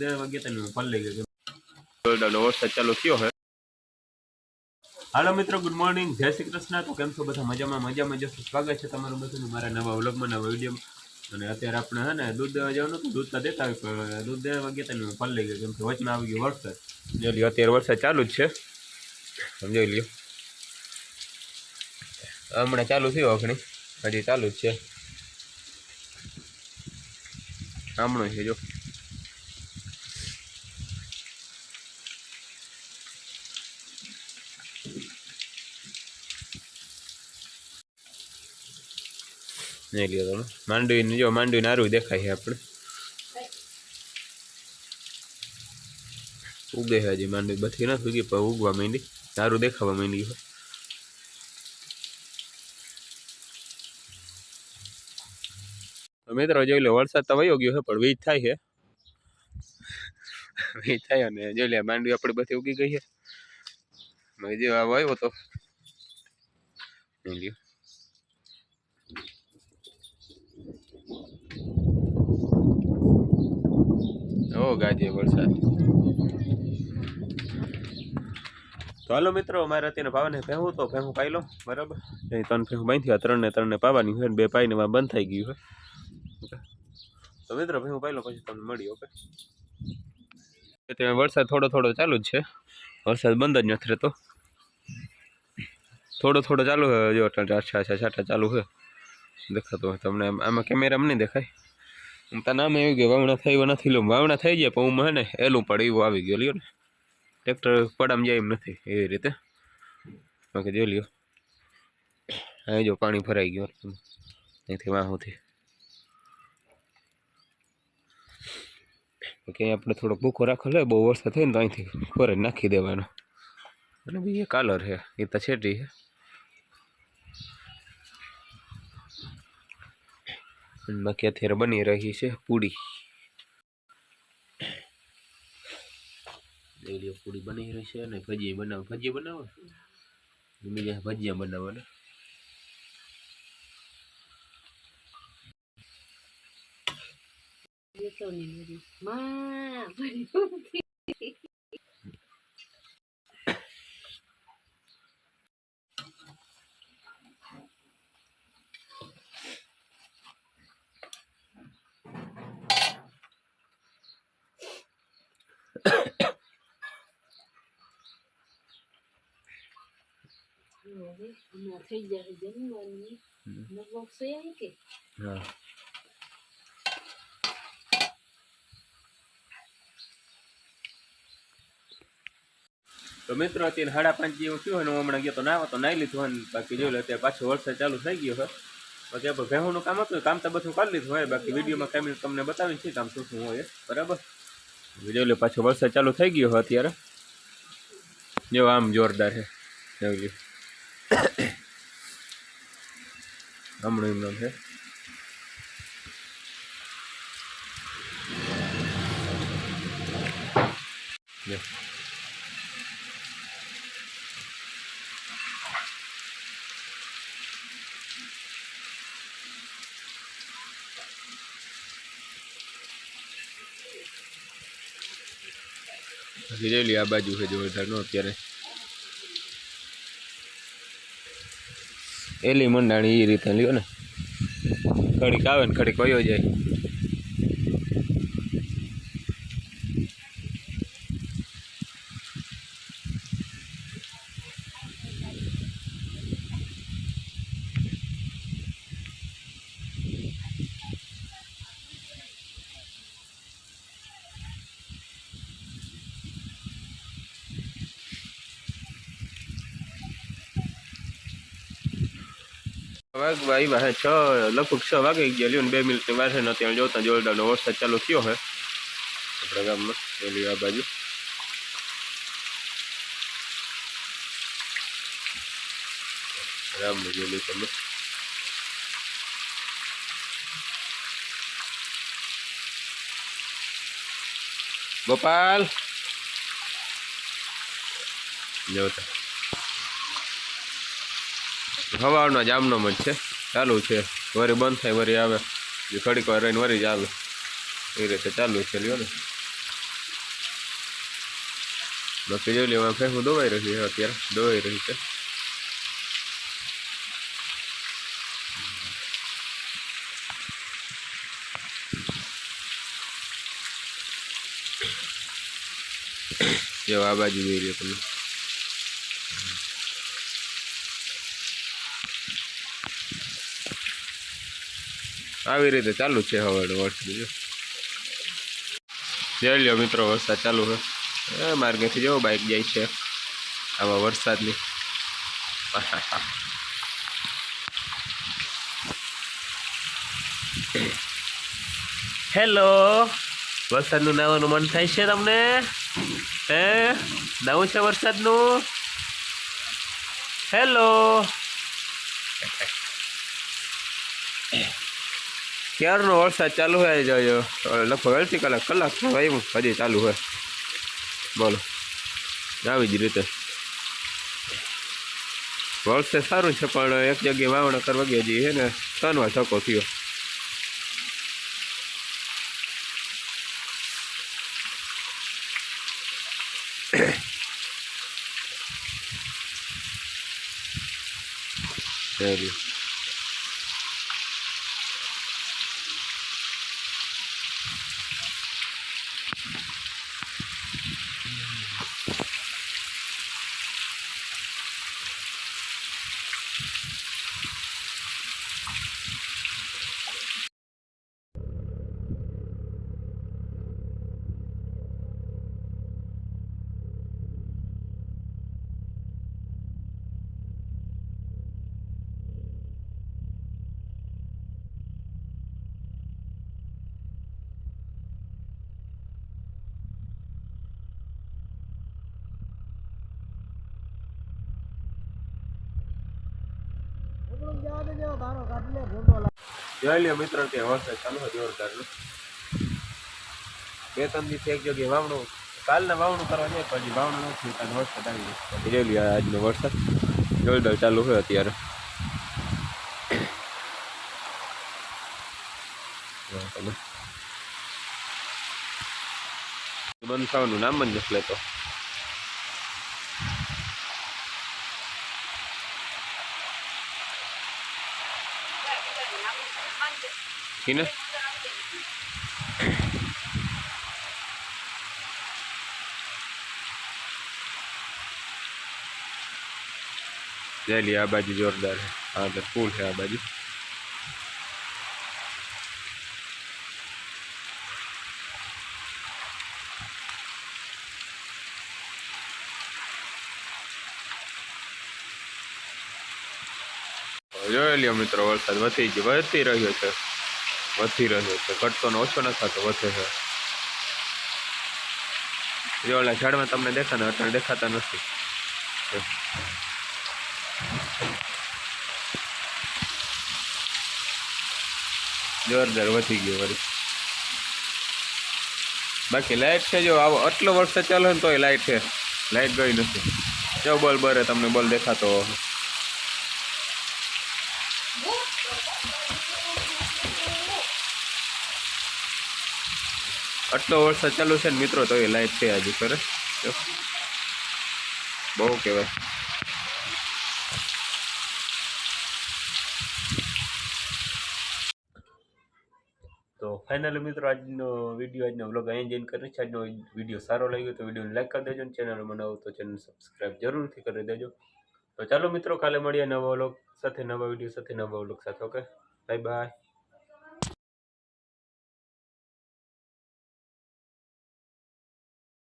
દૂધ દેવા તને હું લઈ ગયો વરસાદ ચાલુ થયો હે હાલો મિત્રો ગુડ મોર્નિંગ જય શ્રી કૃષ્ણ તો કેમ છો બધા મજામાં મજામાં જશો સ્વાગત છે તમારું બધાનું મારા નવા વ્લોગમાં નવા વિડીયોમાં અને અત્યારે આપણે હે ને દૂધ દેવા જવાનું હતું દૂધ તો દેતા હોય પણ દૂધ દેવા વાગ્યા તને હું લઈ ગયો કેમ કે વચમાં આવી ગયો વરસાદ લ્યો અત્યારે વરસાદ ચાલુ જ છે સમજાવી લ્યો હમણાં ચાલુ થયો અખણી હજી ચાલુ જ છે હમણાં છે જો નહીં લ્યો તમે માંડવી જો માંડવીને નારું દેખાય છે આપણે ઉગે છે હજી માંડવી બધી નથી ઉગી પણ ઉગવા માંડી સારું દેખાવા માંડી છે મિત્રો જોઈ લો વરસાદ તો વયો ગયો છે પણ વીજ થાય છે વીજ થાય અને જોઈ લે માંડવી આપણે બધી ઉગી ગઈ છે મેં જે આવો આવ્યો તો જોઈ ઓ ગાજે વરસાદ. તો હાલો મિત્રો, અમારે અત્યારે પાવાને ભેહું તો ભેહું પાઈ લો, બરાબર? એ ત્રણ ભેહું બાંધી આ ત્રણને ત્રણને પાવાની હોય બે પાઈને માં બંધ થઈ ગયું હોય. તો મિત્રો, ભેહું પાઈ લો, પછી તમને મળી ઓકે? ત્યાં વરસાદ થોડો થોડો ચાલુ જ છે. વરસાદ બંધ જ નથી રહેતો. થોડો થોડો ચાલુ જો અચ્છા છાટા ચાલુ છે દેખાતો હોય તમને આમાં કેમેરામાં નહીં દેખાય. તને આમ એવું કે વાવણા થઈ નથી લો, વાવણા થઈ જાય પણ હું મને એલું પડે એવું આવી ગયો, લ્યો ને. ટ્રેક્ટર પડામ જાય એમ નથી, એવી રીતે. બાકી જો લ્યો. અહીં જો પાણી ભરાઈ ગયું અહીંથી વાહુથી કે આપણે થોડો ભૂખો રાખો, લે, બહુ વરસાદ થાય ને તો અહીંથી ખોરે નાખી દેવાનો. અને બીજી કાલર છે, એ તો છેટી છે. અને બાકી અત્યારે બની રહી છે? પૂડી. લ્યો પૂડી બની રહી છે અને ભજીયા બનાવ. ભજીયા બનાવો? બીજા ભજીયા બનાવવાના. માં હમણાં થઈ જાય જમવાની હમ. મતલબ છે કે હા તો મિત્રો, અત્યારે સાડા પાંચ જેવું થયું અને હું હમણાં ગયો તો નાવા તો નાઈ લીધું અને બાકી જોઈ લો, અત્યારે પાછો વરસાદ ચાલુ થઈ ગયો છે. પછી આપણે ભેહુંનું કામ હતું, કામ તો બધું કરી લીધું હોય. બાકી વિડીયોમાં કેમ તમને બતાવીને છે કામ શું શું હોય બરાબર? જોઈ લો, પાછો વરસાદ ચાલુ થઈ ગયો છે અત્યારે. જો આમ જોરદાર છે. જોઈ હમણાં એમનું છે. જોઈ લ્યો આ બાજુ છે જોરદાર નો અત્યારે. એલી મંડાણી એ રીતે લ્યો ને. ઘડીક આવે ને ઘડીક વયો જાય. વાગવા આવ્યા હે, છ, લગભગ છ વાગે ગયા, લ્યો ને બે મિનિટની વાર છે ને ત્યાં જોતા જોરદારનો વરસાદ ચાલુ થયો હે. આપણા ગામમાં, પેલી આ બાજુ. રામ જોયેલી તમે. ગોપાલ. જોતા. હવાનો જામનો જ છે. ચાલુ છે. વરી બંધ થાય, વરી આવે. થોડીક વાર રહીને વરી જ આવે. એ રીતે ચાલુ છે, લ્યો ને. બાકી જોઈ લેવા ફેંકું દોવાઈ રહી છે અત્યારે. દોવાઈ રહી છે. જો આ બાજુ જોઈ લો તમે. આવી રીતે ચાલુ છે હવે વરસાદ જો જોઈ લ્યો મિત્રો, વરસાદ ચાલુ છે. એ માર્ગેથી જેવો બાઇક જાય છે. આમાં વરસાદની. હેલો વરસાદનું નાવાનું મન થાય છે તમને? હે? નાવું છે વરસાદનું? હેલો ક્યારનો વરસાદ ચાલુ હોય જોયો લગભગ અડધી કલાક કલાક થવા આવ્યું હજી ચાલુ હોય. બોલો. આવી જ રીતે. વરસાદ સારું છે, પણ એક જગ્યાએ વાવણા કરવા ગયા જઈએ છે ને? તનવા ધક્કો થયો. Sério. જોઈ લ્યો મિત્રો ચાલુ વાવણું કરવા જાય, પછી વાવણું વરસાદ આવી ગયો જોઈ લ્યો આજનો વરસાદ. જોરદાર ચાલુ હોય અત્યારે. થવાનું નામ જ નથી લેતો. Jadi આ બાજુ જોરદાર છે હા તો ફૂલ છે આ બાજુ જોઈ લ્યો મિત્રો, વરસાદ વધી ગયો, વધી રહ્યો છે. વધી રહ્યો છે. ઘટતો ને ઓછો નથી થતો, વધે છે. જો ઓલા ઝાડમાં તમને દેખાને અત્યારે દેખાતા નથી. જોરદાર વધી ગયો વળી બાકી લાઇટ છે જો, આવો આટલો વરસાદ ચાલે ને તોય લાઇટ છે. લાઇટ ગઈ નથી. જો બોલ બરે, તમને બોલ દેખાતો હશે. આટલો વરસાદ ચાલુ છે ને મિત્રો, તો એ લાઈટ છે હજી કરે બહુ કહેવાય. તો ફાઇનલી મિત્રો, આજનો વીડિયો આજનો વ્લોગ અહીં જઈને કરી છે આજનો વીડિયો સારો લાગ્યો તો વિડીયોને લાઈક કરી દેજો અને ચેનલ બનાવો તો ચેનલ સબસ્ક્રાઈબ જરૂરથી કરી દેજો. તો ચાલો મિત્રો, કાલે મળીએ નવા વ્લોગ સાથે, નવા વીડિયો સાથે, નવા વ્લોગ સાથે ઓકે બાય બાય